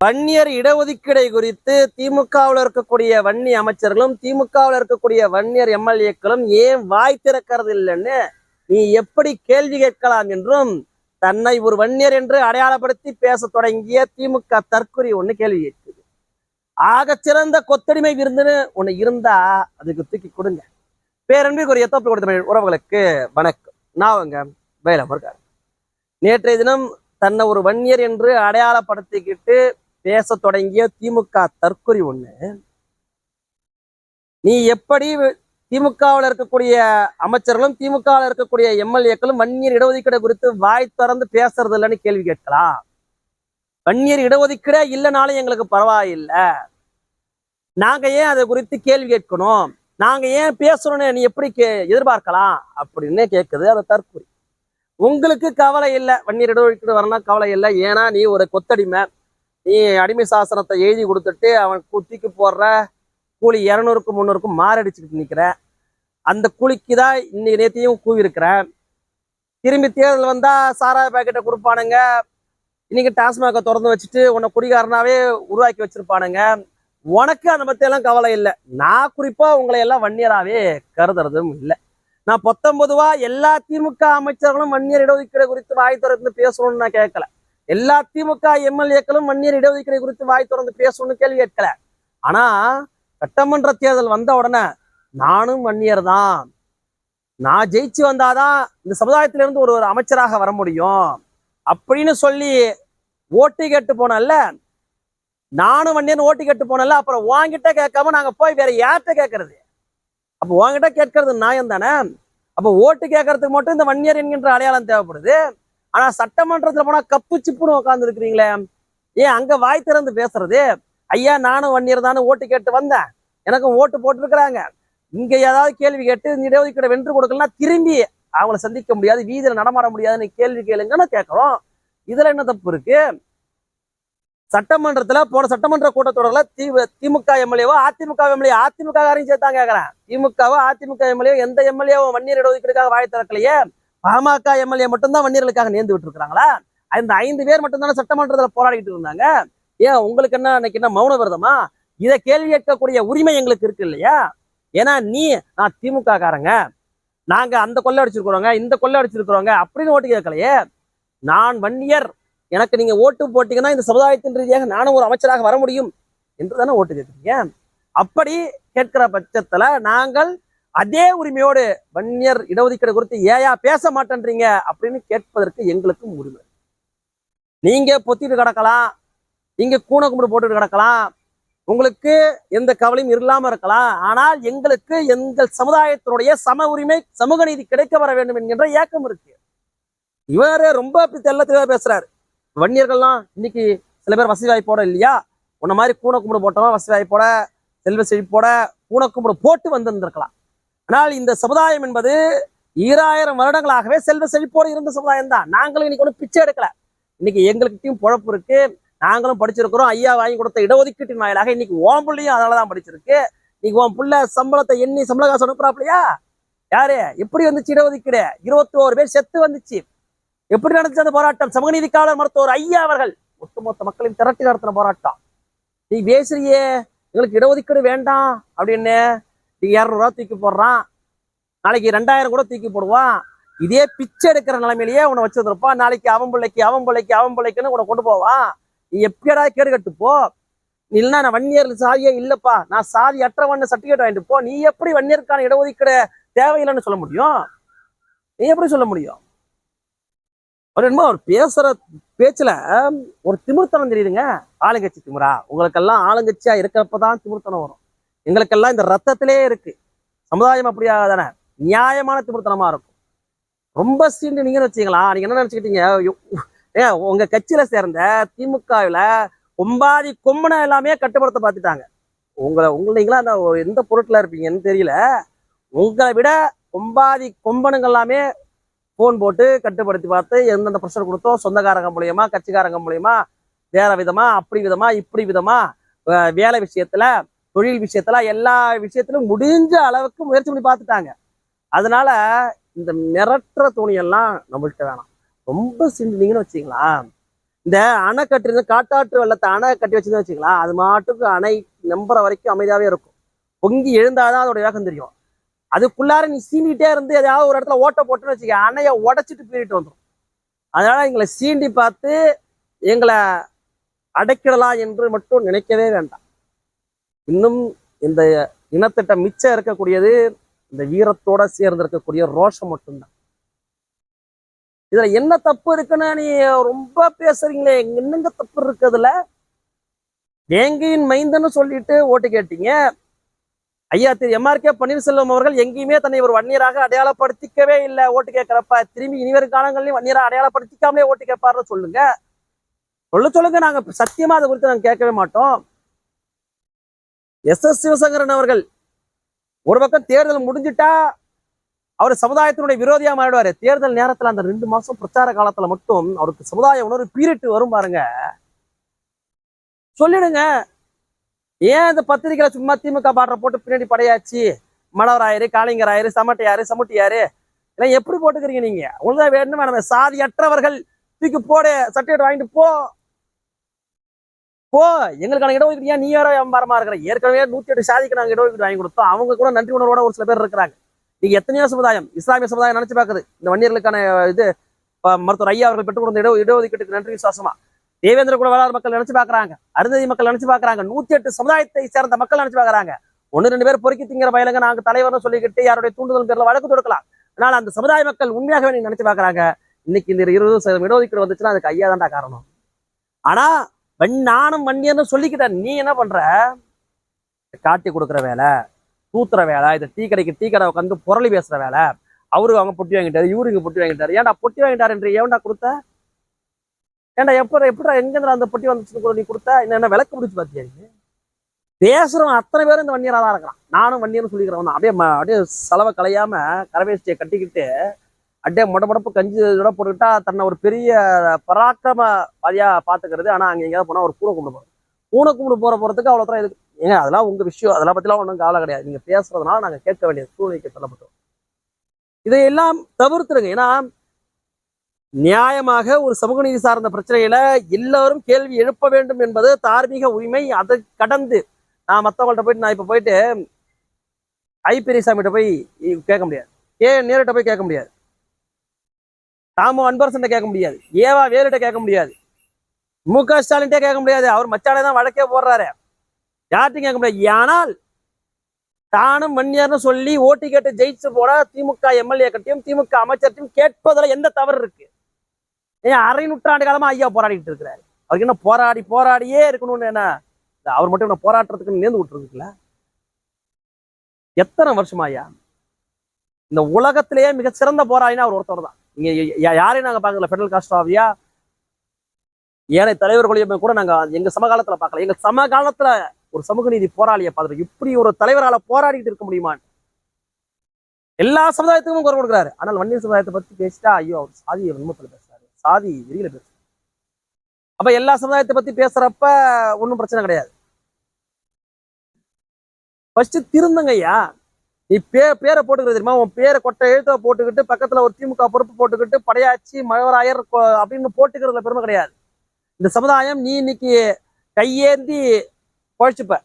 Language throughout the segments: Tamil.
வன்னியர் இடஒதுக்கீடை குறித்து திமுகவில் இருக்கக்கூடிய வன்னி அமைச்சர்களும் திமுகவில் இருக்கக்கூடிய வன்னியர் எம்எல்ஏக்களும் ஏன் வாய் திறக்கிறது இல்லைன்னு நீ எப்படி கேள்வி கேட்கலாம் என்றும் தன்னை ஒரு வன்னியர் என்று அடையாளப்படுத்தி பேசத் தொடங்கிய திமுக தற்குறி ஒண்ணு கேள்வி கேட்குது. ஆக சிறந்த கொத்தடிமை விருந்துன்னு ஒண்ணு இருந்தா அதுக்கு தூக்கி கொடுங்க. பேரன்பிற்குரிய தோப்பு கொடுத்த உறவுகளுக்கு வணக்கம். நான் அவங்க வேலமர்கார் நேற்றைய தினம் தன்னை ஒரு வன்னியர் என்று அடையாளப்படுத்திக்கிட்டு பேசத் தொடங்கிய திமுக தற்குறி ஒண்ணு. நீ எப்படி திமுகவில் இருக்கக்கூடிய அமைச்சர்களும் திமுகவில் இருக்கக்கூடிய எம்எல்ஏக்களும் வன்னியர் இடஒதுக்கீடு குறித்து வாய் திறந்து பேசுறது இல்லைன்னு கேள்வி கேட்கலாம். வன்னியர் இடஒதுக்கீடே இல்லைனாலும் எங்களுக்கு பரவாயில்லை. நாங்க ஏன் அதை குறித்து கேள்வி கேட்கணும்? நாங்க ஏன் பேசணும்னு நீ எப்படி கே எதிர்பார்க்கலாம்? அப்படின்னு கேட்குது அது தற்கொலை. உங்களுக்கு கவலை இல்லை. வன்னியர் இடஒதுக்கீடு வரணும் கவலை இல்லை. ஏன்னா நீ ஒரு கொத்தடிமை. நீ அடிமை சாசனத்தை எழுதி கொடுத்துட்டு அவன் குத்திக்கு போடுற கூலி இரநூறுக்கும் முந்நூறுக்கும் மாரடிச்சுக்கிட்டு நிற்கிற அந்த கூலிக்கு தான் இன்னைக்கு நேத்தையும் கூவிருக்கிறேன் திரும்பி தேர்தல் வந்தா சாராய பாக்கெட்டை கொடுப்பானுங்க. இன்னைக்கு டாஸ்மாகை திறந்து வச்சுட்டு உன்னை குடிகாரனாவே உருவாக்கி வச்சிருப்பானுங்க. உனக்கு அதை பத்தி எல்லாம் கவலை இல்லை. நான் குறிப்பா உங்களை எல்லாம் வன்னியராகவே கருதுறதும் இல்லை. நான் பத்தொன்பதுவா எல்லா திமுக அமைச்சர்களும் வன்னியர் இடஒதுக்கீடு குறித்து வாய் திறந்து பேசணும்னு நான் கேட்கல எல்லா திமுக எம்எல்ஏக்களும் வன்னியர் இடஒதுக்கீடு குறித்து வாய் திறந்து பேசணும்னு கேள்வி கேட்கல. ஆனா சட்டமன்ற தேர்தல் வந்த உடனே நானும் வன்னியர் தான். நான் ஜெயிச்சு வந்தாதான் இந்த சமுதாயத்திலிருந்து ஒரு ஒரு அமைச்சராக வர முடியும். அப்படின்னு சொல்லி ஓட்டு கேட்டு போனல நானும் வன்னியன் ஓட்டு கேட்டு போனல அப்புறம் உங்ககிட்ட கேட்காம நாங்க போய் வேற யார்கிட்ட கேட்கறது? அப்போ உங்ககிட்ட கேட்கறது நியாயம் தானே அப்போ ஓட்டு கேட்கறதுக்கு மட்டும் இந்த வன்னியர் என்கின்ற அடையாளம் தேவைப்படுது. ஆனா சட்டமன்றத்துல போனா கப்பு சிப்புன்னு உட்கார்ந்து இருக்கிறீங்களே ஏன் அங்க வாய் திறந்து பேசுறது? ஐயா நானும் வன்னியர் தானே ஓட்டு கேட்டு வந்தேன். எனக்கும் ஓட்டு போட்டுருக்குறாங்க. இங்க ஏதாவது கேள்வி கேட்டு இந்த இடஒதுக்கீடு வென்று கொடுக்கலன்னா திரும்பி அவங்கள சந்திக்க முடியாது வீதியில நடமாட முடியாதுன்னு கேள்வி கேளுங்கன்னு கேட்கிறோம். இதுல என்ன தப்பு இருக்கு? சட்டமன்றத்துல போன சட்டமன்ற கூட்டத்தொடர்ல தி திமுக எம்எல்ஏவோ அதிமுக எம்எல்ஏ அதிமுக காரையும் சேர்த்தான் கேட்கறேன் திமுகவோ அதிமுக எம்எல்ஏ எந்த எம்எல்ஏவோ வன்னியர் இடஒதுக்கீடுக்காக வாய் திறக்கலையே. பாமக எம்எல்ஏ மட்டும்தான் வன்னியர்களுக்காக நேர்ந்து விட்டு இருக்காங்களா அந்த ஐந்து பேர் மட்டும்தானே சட்டமன்றத்துல போராடிட்டு இருந்தாங்க? ஏன் உங்களுக்கு என்ன அன்னைக்கு என்ன மௌன விரதமா? இதை கேள்வி கேட்கக்கூடிய உரிமை எங்களுக்கு இருக்கு இல்லையா? ஏன்னா நீ நான் திமுக காரங்க நாங்க அந்த கொள்ளை அடிச்சிருக்கிறோங்க இந்த கொள்ளை அடிச்சிருக்கிறோங்க அப்படின்னு ஓட்டு கேட்கலையே. நான் வன்னியர். எனக்கு நீங்க ஓட்டு போட்டீங்கன்னா இந்த சமுதாயத்தின் ரீதியாக நானும் ஒரு அமைச்சராக வர முடியும். என்று தானே ஓட்டு கேட்குறீங்க? அப்படி கேட்கிற பட்சத்துல நாங்கள் அதே உரிமையோடு வன்னியர் இடஒதுக்கீடு குறித்து ஏயா பேச மாட்டேன்றீங்க அப்படின்னு கேட்பதற்கு எங்களுக்கும் உரிமை. நீங்க பொத்திட்டு கிடக்கலாம் நீங்க கூண கும்பிடு போட்டுட்டு கிடக்கலாம் உங்களுக்கு எந்த கவலையும் இல்லாம இருக்கலாம் ஆனால் எங்களுக்கு எங்கள் சமுதாயத்தினுடைய சம உரிமை சமூக நீதி கிடைக்க வர வேண்டும் என்கின்ற ஏக்கம் இருக்கு. இவரு ரொம்ப அப்படி தெளிவா பேசுறாரு. வன்னியர்கள்லாம் இன்னைக்கு சில பேர் வசதி வாய்ப்போட இல்லையா? உன்ன மாதிரி கூண கும்பிடு போட்டவன் வசதி வாய்ப்போட செல்வ செழிப்போட கூண கும்பிடு போட்டு வந்திருந்திருக்கலாம். ஆனால் இந்த சமுதாயம் என்பது ஈராயிரம் வருடங்களாகவே செல்வ செழிப்போடு இருந்த சமுதாயம் தான் நாங்களும் இன்னைக்கு ஒன்றும் பிச்சை எடுக்கல. இன்னைக்கு எங்களுக்கிட்டையும் பொழப்பு இருக்கு. நாங்களும் படிச்சிருக்கிறோம். ஐயா வாங்கி கொடுத்த இடஒதுக்கீட்டின் வாயிலாக இன்னைக்கு ஓம் பிள்ளையும் அதனால தான் படிச்சிருக்கு. இன்னைக்கு உன் புள்ள சம்பளத்தை எண்ணி சம்பள காசு அனுப்புறாப்லையா யாரு? எப்படி வந்துச்சு இடஒதுக்கீடு? இருபத்தி ஓரு பேர் செத்து வந்துச்சு. எப்படி நடந்துச்சு அந்த போராட்டம்? சமூகநீதிக்காளர் மருத்துவர் ஐயா அவர்கள் ஒட்டுமொத்த மக்களின் திரட்டி நடத்தின போராட்டம். நீ பேசுறியே. எங்களுக்கு இடஒதுக்கீடு வேண்டாம் அப்படின்னு இரநூறுவா தூக்கி போடுறான். நாளைக்கு ரெண்டாயிரம் கூட தூக்கி போடுவான். இதே பிச்சை எடுக்கிற நிலைமையிலேயே உன்னை வச்சுருப்பான் நாளைக்கு அவன் பிள்ளைக்கு அவன் பிள்ளைக்கு அவன் பிள்ளைக்குன்னு உன்னை கொண்டு போவான். நீ எப்படியடா கேடு கட்டு போ. இல்லைன்னா நான் வன்னியர் சாதியே இல்லப்பா. நான் சாதி அற்றவன் சர்டிஃபிகேட் வாங்கிட்டு போ. நீ எப்படி வன்னியருக்கான இடஒதுக்கீடு தேவையில்லைன்னு சொல்ல முடியும்? நீ எப்படி சொல்ல முடியும்? அவர் என்னமோ அவர் பேசுற பேச்சுல ஒரு திமிர்த்தனம் தெரியுதுங்க. ஆளுங்கட்சி திமிரா. உங்களுக்கெல்லாம் ஆளுங்கட்சியா இருக்கிறப்பதான் திமிர்த்தனம் வரும். எங்களுக்கெல்லாம் இந்த ரத்தத்திலே இருக்கு. சமுதாயம் அப்படியா தானே நியாயமான திமிர்த்தனமா இருக்கும். ரொம்ப சீண்டு நீங்கன்னு வச்சீங்களா நீங்க என்ன நினைச்சுக்கிட்டீங்க? ஏ உங்க கட்சியில சேர்ந்த திமுகவில் ஒம்பாதி கொம்பனை எல்லாமே கட்டுப்படுத்த பார்த்துட்டாங்க. உங்களை உங்களை நீங்களா அந்த எந்த பொருட்ல இருப்பீங்கன்னு தெரியல. உங்களை விட கொம்பாதி கொம்பனுங்க எல்லாமே ஃபோன் போட்டு கட்டுப்படுத்தி பார்த்து எந்தெந்த ப்ரெஷர் கொடுத்தோம் சொந்தக்காரங்க மூலியமா கட்சிக்காரங்க மூலியமா வேற விதமா அப்படி விதமா இப்படி விதமா வேலை விஷயத்துல தொழில் விஷயத்துல எல்லா விஷயத்திலும் முடிஞ்ச அளவுக்கு முயற்சி பண்ணி பார்த்துட்டாங்க. அதனால இந்த மிரட்டுற துணியெல்லாம் நம்மள்கிட்ட வேணாம். ரொம்ப சிண்டினீங்கன்னு வச்சிங்களா இந்த அணை கட்டிருந்து காட்டாற்று வெள்ளத்தை அணை கட்டி வச்சுன்னு வச்சுக்கலாம் அது மாட்டுக்கு அணை நம்புற வரைக்கும் அமைதியாவே இருக்கும். பொங்கி எழுந்தாதான் அதோட வேகம் தெரியும். அதுக்குள்ளார நீ சீண்டிகிட்டே இருந்து ஏதாவது ஒரு இடத்துல ஓட்ட போட்டுன்னு வச்சுக்க அணையை உடைச்சிட்டு பீறிட்டு வந்துடும் அதனால எங்களை சீண்டி பார்த்து எங்களை அடைக்கிடலாம் என்று மட்டும் நினைக்கவே வேண்டாம். இன்னும் இந்த இனத்திட்ட மிச்சம் இருக்கக்கூடியது இந்த வீரத்தோட சேர்ந்து இருக்கக்கூடிய ரோஷம் மட்டும்தான். இதுல என்ன தப்பு இருக்குன்னு நீ ரொம்ப பேசுறீங்களே. என்னங்க தப்பு இருக்குதுல? வேங்கையின் மைந்தன்னு சொல்லிட்டு ஓட்டு கேட்டீங்க. ஐயா திரு எம்ஆர்கே பன்னீர்செல்வம் அவர்கள் எங்கேயுமே தன்னை ஒரு வன்னியராக அடையாளப்படுத்திக்கவே இல்லை. ஓட்டு கேட்கிறப்ப திரும்பி இனிவரும் காலங்களையும் வன்னியராக அடையாளப்படுத்திக்காமலே ஓட்டு கேட்பாருன்னு சொல்லுங்க. சொல்ல சொல்லுங்க. நாங்க சத்தியமா அதை குறித்து நாங்க கேட்கவே மாட்டோம். எஸ். எஸ். சிவசங்கரன் அவர்கள் ஒரு பக்கம் தேர்தல் முடிஞ்சிட்டா அவர் சமுதாயத்தினுடைய விரோதியா மாறிடுவாரு. தேர்தல் நேரத்துல அந்த ரெண்டு மாசம் பிரச்சார காலத்துல மட்டும் அவருக்கு சமுதாய உணர்வு பீரிட்டு வரும் பாருங்க. சொல்லிடுங்க. ஏன் இந்த பத்திரிக்கையில சும்மா திமுக பாடுற போட்டு பின்னாடி படையாச்சு? மலவராயிரு காளிங்கராயிரு சமட்டையாரு சமுட்டியாரு? எல்லாம் எப்படி போட்டுக்கிறீங்க நீங்க? உங்களுக்கு வேணும் வேணும் சாதியற்றவர்கள் தூக்கி போடு சர்டிஃபிகேட் வாங்கிட்டு போ. போ எங்களுக்கான இடஒதுக்கீடு ஏன் நீ யாரோ வியாபாரமா இருக்கிற? ஏற்கனவே நூத்தி எட்டு சாதிக்கு நாங்க இடஒதுக்கீடு வாங்கி கொடுத்தோம். அவங்க கூட நன்றி உணர்வோட ஒரு சில பேர் இருக்கிறாங்க. நீங்க எத்தனையோ சமுதாயம் இஸ்லாமிய சமுதாயம் நினைச்சு பாக்குது இந்த வன்னியர்களுக்கான இது மருத்துவர் ஐயா அவர்கள் பெற்றுக் கொடுத்த இட இடஒதுக்கீட்டுக்கு நன்றி விசுவாசமா? தேவேந்திர குல வேளாண் மக்கள் நினைச்சு பாக்குறாங்க அருந்ததி மக்கள் நினைச்சு பாக்குறாங்க நூத்தி எட்டு சமுதாயத்தை சேர்ந்த மக்கள் நினைச்சு பாக்குறாங்க ஒன்னு ரெண்டு பேர் பொறுக்கி திங்கிற பயலுங்க நாங்க தலைவர்னு சொல்லிக்கிட்டு யாருடைய தூண்டுதல் பேர்ல வழக்கு தொடுக்கலாம். அதனால அந்த சமுதாய மக்கள் உண்மையாகவே நீங்க நினைச்சு பாக்குறாங்க இன்னைக்கு இந்த இருபது சதவீதம் இடஒதுக்கீடு வந்துச்சுன்னா அதுக்கு ஐயா தான்டா காரணம். ஆனா வன் நானும் வன்னியர்னு சொல்லிக்கிட்டேன் நீ என்ன பண்ற? காட்டி கொடுக்குற வேலை தூத்துற வேலை இந்த டீ கடைக்கு டீ கடை உட்காந்து புரளி பேசுற வேலை. அவரு அவங்க பொட்டி வாங்கிட்டாரு இவரு இங்க பொட்டி வாங்கிட்டாரு. ஏன்டா பொட்டி வாங்கிட்டாரு என்று ஏன்டா கொடுத்த? ஏன்டா எப்ப எப்படா எங்கேருந்து அந்த பொட்டி வந்துச்சுன்னு கூட நீ கொடுத்த? என்ன என்ன விளக்கு பிடிச்சி பார்த்தியா நீ? பேசுறவன் அத்தனை பேரும் இந்த வண்டியராக தான் இருக்கிறான். நானும் வண்டியர்னு சொல்லிக்கிறவன் தான். அப்படியே அப்படியே செலவை கலையாம கரவேஷ்டியை கட்டிக்கிட்டு அப்படியே முட முடப்பு கஞ்சி இதோட போட்டுக்கிட்டா தன்னை ஒரு பெரிய பராக்கிரமவாதியா பார்த்துக்கிறது. ஆனா அங்க எங்கேயாவது போனால் ஒரு பூனை கும்பிட போகிறோம் பூனை கும்பிட போற போறதுக்கு அவ்வளோ தூரம் எதுக்கு? ஏங்க அதெல்லாம் உங்க விஷயம். அதெல்லாம் பத்திலாம் ஒன்றும் கவலை கிடையாது. நீங்க பேசுகிறதுனால நாங்க கேட்க வேண்டிய சூழ்நிலைக்கு தள்ளப்பட்டோம். இதையெல்லாம் தவிர்த்துருங்க. ஏன்னா நியாயமாக ஒரு சமூக நீதி சார்ந்த பிரச்சனையில எல்லாரும் கேள்வி எழுப்ப வேண்டும் என்பது தார்மீக உரிமை. அதை கடந்து நான் மற்றவங்கள்ட்ட போயிட்டு நான் இப்போ போயிட்டு ஐ பெரியசாமிகிட்ட போய் கேட்க முடியாது. ஏ நேரிட்ட போய் கேட்க முடியாது? தாமோ அன்பரசன் கேட்க முடியாது. ஏவா வேலுகிட்ட கேட்க முடியாது. மு க ஸ்டாலின்ட்டே கேட்க முடியாது. அவர் மச்சாலே தான் வழக்கே போடுறாரு. யார்ட்டையும் கேட்க முடியாது. ஆனால் தானும் மன்னியர்னு சொல்லி ஓட்டு கேட்டு ஜெயிச்சு போட திமுக எம்எல்ஏக்கட்டையும் திமுக அமைச்சர்கிட்டையும் கேட்பதில் எந்த தவறு இருக்கு? ஏன் அரை நூற்றாண்டு காலமா ஐயா போராடிட்டு இருக்கிறாரு. அவருக்கு என்ன போராடி போராடியே இருக்கணும்னு என்ன? அவர் மட்டும் என்ன போராட்டத்துக்கு நேர்ந்து விட்டுருக்குல்ல எத்தனை வருஷமா ஐயா? இந்த உலகத்திலேயே மிக சிறந்த போராடினா அவர் ஒருத்தர் தான். இங்கே யாரையும் நாங்க பார்க்கல ஃபெடரல் காஸ்ட்ராவியா ஏனைய தலைவர்களையுமே கூட நாங்க எங்க சமகாலத்துல பார்க்கல. எங்க சமகாலத்தில் ஒரு சமூக நீதி போராளியை பார்த்துட்டு இப்படி ஒரு தலைவரால போராடிக்கிட்டு இருக்க முடியுமான்னு எல்லா சமுதாயத்துக்கும் குரல் கொடுக்குறாரு. ஆனால் வன்னியர் சமுதாயத்தை பத்தி பேசிட்டா ஐயோ அவர் சாதி வன்மத்துல பேசுறாரு. சாதி வெறியில பேசுறாரு. அப்ப எல்லா சமுதாயத்தை பத்தி பேசுறப்ப ஒன்றும் பிரச்சனை கிடையாது. ஃபர்ஸ்ட் திருந்தங்கய்யா ஐயா நீ பே பேரை போட்டுக்கிறது தெரியுமா? உன் பேரை கொட்டை எழுத்த போட்டுக்கிட்டு பக்கத்துல ஒரு திமுக பொறுப்பு போட்டுக்கிட்டு படையாச்சி மழவராயர் அப்படின்னு போட்டுக்கிறதுல பெருமை கிடையாது. இந்த சமுதாயம் நீ இன்னைக்கு கையேந்தி பழிச்சுப்ப.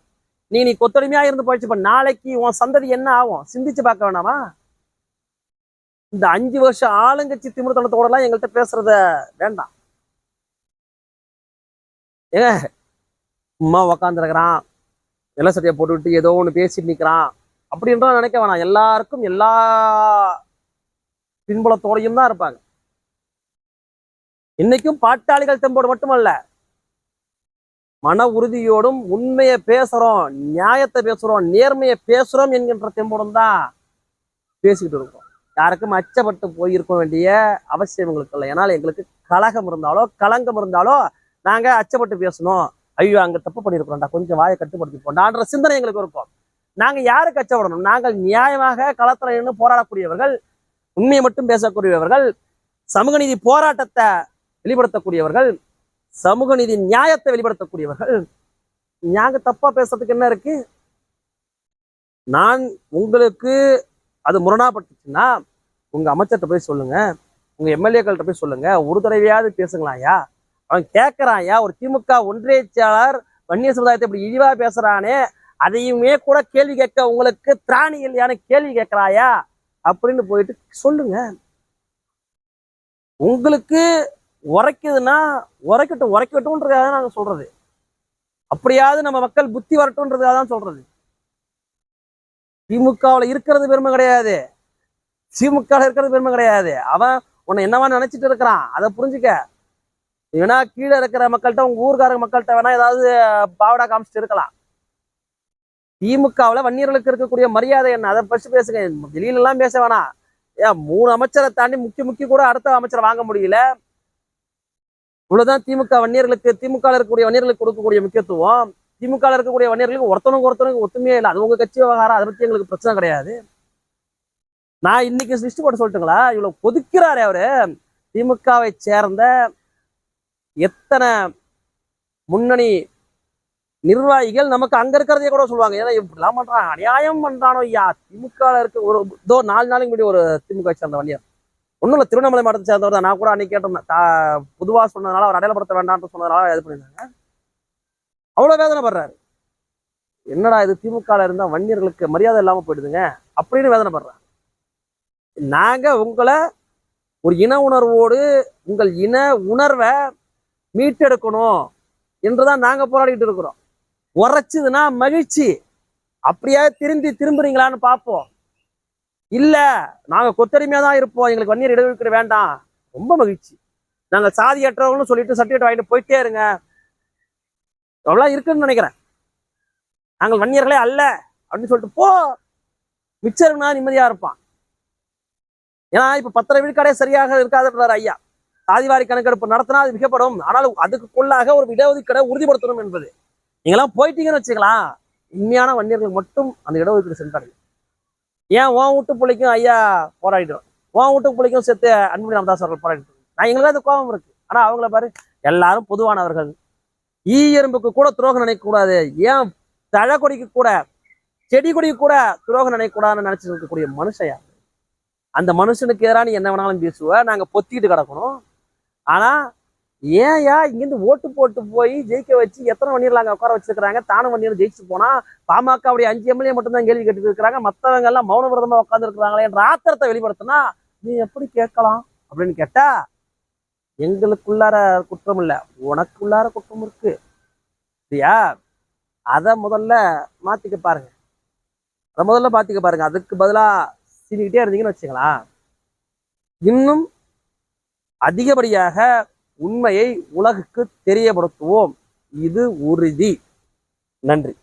நீ நீ கொத்தடிமையா இருந்து பழிச்சுப்ப. நாளைக்கு உன் சந்ததி என்ன ஆகும்? சிந்திச்சு பார்க்க வேணாமா? இந்த அஞ்சு வருஷம் ஆளுங்கட்சி திமிர்த்தனத்தோட எல்லாம் எங்கள்கிட்ட பேசுறத வேண்டாம். ஏங்க சும்மா உக்காந்துருக்கிறான். வெள்ள சட்டையை போட்டுக்கிட்டு ஏதோ ஒன்று பேசிட்டு நிற்கிறான் அப்படின்றத நினைக்க வேணாம். எல்லாருக்கும் எல்லா பின்புலத்தோடையும் தான் இருப்பாங்க. இன்னைக்கும் பாட்டாளிகள் தெம்போடு மட்டுமல்ல மன உறுதியோடும் உண்மையை பேசுறோம் நியாயத்தை பேசுறோம் நேர்மையை பேசுறோம் என்கின்ற தெம்போடும் தான் பேசிக்கிட்டு இருக்கோம். யாருக்கும் அச்சப்பட்டு போயிருக்க வேண்டிய அவசியம் எங்களுக்கு இல்லை. ஏன்னா எங்களுக்கு கலகம் இருந்தாலோ கலங்கம் இருந்தாலோ நாங்க அச்சப்பட்டு பேசணும். ஐயோ அங்க தப்பு பண்ணியிருக்கிறோம்டா. கொஞ்சம் வாயை கட்டுப்படுத்தி போண்டான்ற சிந்தனை எங்களுக்கு இருக்கும். நாங்க யாரை கச்சவடணும் நாங்கள் நியாயமாக களத்தில் நின்று போராடக்கூடியவர்கள் உண்மையை மட்டும் பேசக்கூடியவர்கள் சமூக நீதி போராட்டத்தை வெளிப்படுத்தக்கூடியவர்கள் சமூக நீதி நியாயத்தை வெளிப்படுத்தக்கூடியவர்கள். நாங்க தப்பா பேசுறதுக்கு என்ன இருக்கு? நான் உங்களுக்கு அது முரணாப்பட்டுச்சுன்னா உங்க அமைச்சர்கிட்ட போய் சொல்லுங்க. உங்க எம்எல்ஏக்கள்கிட்ட போய் சொல்லுங்க. ஒரு தடவையாவது பேசுங்களாயா அவன் கேட்கறான் ஒரு திமுக ஒன்றிய செயலாளர் வன்னிய சமுதாயத்தை இப்படி இழிவா பேசுறானே. அதையுமே கூட கேள்வி கேட்க உங்களுக்கு திராணி இல்லையான்னு கேள்வி கேட்கறாயா? அப்படின்னு போயிட்டு சொல்லுங்க. உங்களுக்கு உரைக்குதுன்னா உரைக்கட்டும் உரைக்கட்டும்ன்றதுக்காக நாங்கள் சொல்றது. அப்படியாவது நம்ம மக்கள் புத்தி வரட்டும்ன்றதாக தான் சொல்றது. திமுகவில் இருக்கிறது பெருமை கிடையாது. திமுக இருக்கிறது பெருமை கிடையாது. அவன் உன்னை என்னவா நினைச்சிட்டு இருக்கிறான்? அதை புரிஞ்சுக்க. ஏன்னா கீழே இருக்கிற மக்கள்கிட்ட உங்க ஊர்க்காரங்க மக்கள்கிட்ட வேணா ஏதாவது பாவடா காமிச்சிட்டு இருக்கலாம். திமுகவில் வன்னியர்களுக்கு இருக்கக்கூடிய மரியாதை என்ன? அதை பற்றி பேசுங்க. வெளியிலலாம் எல்லாம் பேச வேணாம் ஏன் மூணு அமைச்சரை தாண்டி முக்கிய முக்கிய கூட அடுத்த அமைச்சரை வாங்க முடியல. இவ்வளவுதான் திமுக வன்னியர்களுக்கு திமுக இருக்கக்கூடிய வன்னியர்களுக்கு கொடுக்கக்கூடிய முக்கியத்துவம். திமுக இருக்கக்கூடிய வன்னியர்களுக்கு ஒருத்தனுக்கு ஒருத்தனுக்கு ஒத்துமையே இல்லை. அது உங்க கட்சி விவகாரம். அதை பற்றி எங்களுக்கு பிரச்சனை கிடையாது. நான் இன்னைக்கு லிஸ்ட் போட்டு சொல்லட்டுங்களா? இவ்வளவு கொதிக்கிறாரு அவரு. திமுகவை சேர்ந்த எத்தனை முன்னணி நிர்வாகிகள் நமக்கு அங்க இருக்கிறதே கூட சொல்லுவாங்க. ஏன்னா இப்படிலாம் பண்றான் அநியாயம் பண்றானோ ஐயா? திமுக இருக்க ஒரு இதோ நாலு நாளைக்கு முன்னாடி ஒரு திமுக சேர்ந்த வண்டியர் ஒன்றும் இல்லை திருவண்ணாமலை மாவட்டத்தை சேர்ந்தவர் தான். நான் கூட அன்னைக்கு கேட்டிருந்தேன். பொதுவா சொன்னதுனால அவர் அடையாளப்படுத்த வேண்டாம்னு சொன்னதுனால இது பண்ணியிருந்தாங்க. அவ்வளவு வேதனைப்படுறாரு. என்னடா இது திமுக இருந்தா வன்னியர்களுக்கு மரியாதை இல்லாம போயிடுதுங்க? அப்படின்னு வேதனை படுறாங்க நாங்க உங்களை ஒரு இன உணர்வோடு உங்கள் இன உணர்வை மீட்டெடுக்கணும் என்றுதான் நாங்க போராடிட்டு இருக்கிறோம். உரைச்சதுன்னா மகிழ்ச்சி. அப்படியே திரும்பி திரும்புறீங்களான்னு பார்ப்போம். இல்ல நாங்க கொத்தடிமையா தான் இருப்போம். எங்களுக்கு வன்னியர் இடஒதுக்கீடு வேண்டாம். ரொம்ப மகிழ்ச்சி. நாங்க சாதியற்றவங்கன்னு சொல்லிட்டு சர்டிஃபிகேட் வாங்கிட்டு போயிட்டே இருங்க. அவ்வளோ இருக்குன்னு நினைக்கிறேன். நாங்கள் வன்னியர்களே அல்ல அப்படின்னு சொல்லிட்டு போ. மிச்சருனா நிம்மதியா இருப்பான். ஏன்னா இப்ப பத்திர விழுக்காடே சரியாக இருக்காதுன்றார் ஐயா. சாதிவாரி கணக்கெடுப்பு நடத்தினா அது மிகப்படும் ஆனால் அதுக்குள்ளாக ஒரு இடஒதுக்கீடை உறுதிப்படுத்தணும் என்பது. நீங்களாம் போயிட்டீங்கன்னு வச்சுக்கலாம். உண்மையான வன்னியர்கள் மட்டும் அந்த இடஒதுக்கீடு சென்றார்கள் ஏன் உன் வீட்டு பிள்ளைக்கும் ஐயா போராடிடுறோம் உன் வீட்டு பிள்ளைக்கும் சேர்த்து அன்புமணி ராமதாஸ் அவர்கள் போராடிட்டு நான் எங்களுக்கு அது கோபம் இருக்கு. ஆனா அவங்கள பாரு எல்லாரும் பொதுவானவர்கள். ஈ எறும்புக்கு கூட துரோகம் நினைக்கக்கூடாது. ஏன் தழக்கொடிக்கு கூட செடி கொடிக்கு கூட துரோகம் நினைக்கக்கூடாதுன்னு நினைச்சிட்டு இருக்கக்கூடிய மனுஷயா அந்த மனுஷனுக்கு எதிராக நீ என்ன வேணாலும் பேசுவ. நாங்க பொத்திக்கிட்டு கிடக்கணும். ஆனா ஏன்யா? இங்கிருந்து ஓட்டு போட்டு போய் ஜெயிக்க வச்சு எத்தனை வண்டியர்கள் உட்கார வச்சிருக்கிறாங்க? தானும் வண்டியில் ஜெயிச்சு போனா பாமகவுடைய அஞ்சு எம்எல்ஏ மட்டும்தான் கேள்வி கேட்டு இருக்கிறாங்க. மற்றவங்க எல்லாம் மௌன விரதமா என்ற ஆத்திரத்தை வெளிப்படுத்தினா நீ எப்படி கேட்கலாம் அப்படின்னு கேட்டா எங்களுக்குள்ளார குற்றம் இல்லை. உனக்குள்ளார குற்றம் இருக்கு. சரியா? அதை முதல்ல மாத்திக்க பாருங்க. அதை முதல்ல மாத்திக்க பாருங்க. அதுக்கு பதிலா சீனிக்கிட்டே இருந்தீங்கன்னு வச்சுக்கலாம் இன்னும் அதிகப்படியாக உண்மையை உலகுக்கு தெரியப்படுத்துவோம். இது உறுதி. நன்றி.